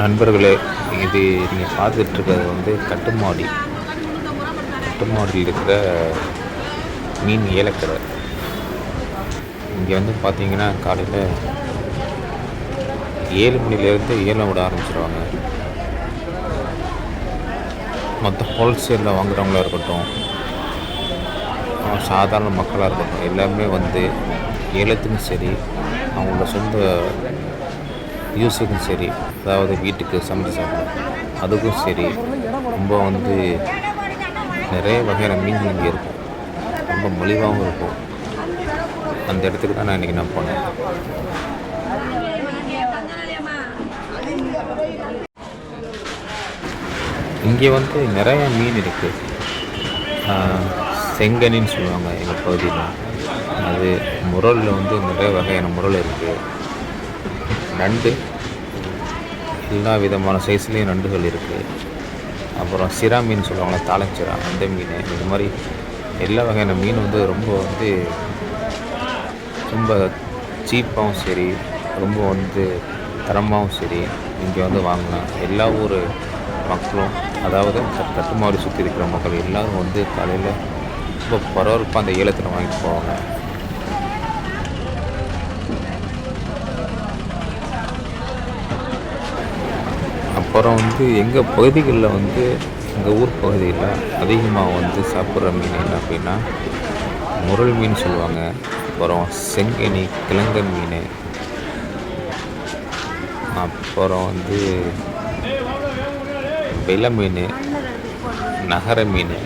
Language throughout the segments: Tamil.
நண்பர்களே இது நீங்கள் பார்த்துட்டு இருக்கிறது வந்து கட்டுமாடி. கட்டுமாடியில் இருக்கிற மீன் ஏலக்கடை. இங்கே வந்து பார்த்தீங்கன்னா காலையில் ஏழு மணிலேருந்து ஏலம் விட ஆரம்பிச்சிருவாங்க. மொத்த ஹோல்சேலில் வாங்குறவங்களா இருக்கட்டும் சாதாரண மக்களாக இருக்கட்டும் எல்லாமே வந்து ஏலத்துக்கும் சரி அவங்களோட சொந்த யூஸுக்கும் சரி அதாவது வீட்டுக்கு சமைச்சு சாப்பிடும் அதுக்கும் சரி ரொம்ப வந்து நிறைய வகையான மீன்கள் இங்கே இருக்கும். ரொம்ப மலிவாகவும் இருக்கும். அந்த இடத்துக்கு தான் நான் இன்றைக்கி நான் போனேன். இங்கே வந்து நிறைய மீன் இருக்குது செங்கனின்னு சொல்லுவாங்க எங்கள் பகுதியில். அது முரலில் வந்து நிறைய வகையான முரல் இருக்குது நண்டு. எல்லா விதமான சைஸ்லேயும் நண்டுகள் இருக்குது அப்புறம் சிரா மீன் சொல்லுவாங்களே தாளஞ்சிரா அந்த மீன் இந்த மாதிரி எல்லா வகையான மீன் வந்து ரொம்ப வந்து ரொம்ப சீப்பாகவும் சரி ரொம்ப வந்து தரமாகவும் சரி இங்கே வந்து வாங்கலாம். எல்லா ஊர் மக்களும் அதாவது கட்- சுற்றி இருக்கிற மக்கள் எல்லாரும் வந்து காலையில் ரொம்ப பரபரப்பாக அந்த ஏலத்தில் வாங்கிட்டு போவாங்க. அப்புறம் வந்து எங்கள் பகுதிகளில் வந்து எங்கள் ஊர் பகுதியில் அதிகமாக வந்து சாப்பிட்ற மீன் என்ன அப்படின்னா முரல் மீன் சொல்லுவாங்க. அப்புறம் செங்கனி கிழங்கன் மீன். அப்புறம் வந்து வெள்ளை மீன் நகர மீன்.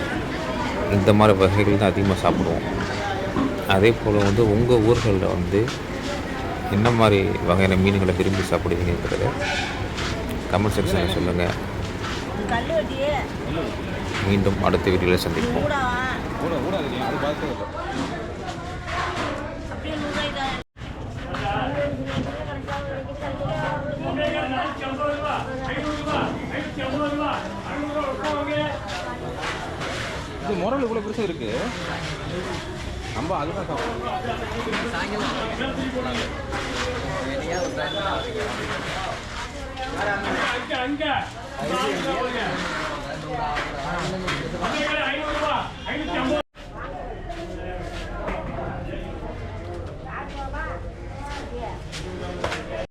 இந்த மாதிரி வகைகள் தான் அதிகமாக சாப்பிடுவோம். அதே போல் வந்து உங்கள் ஊர்களில் வந்து என்ன மாதிரி வகையான மீன்களை விரும்பி சாப்பிடுவீங்கிறத கமெண்ட் செக்ஷனில் சொல்லுங்கள் மீண்டும் அடுத்த வீடியோவில் சந்திப்போம். இது. முரல் இவ்வளோ பெருசாக இருக்கு. நம்ம அதுதான் அங்க.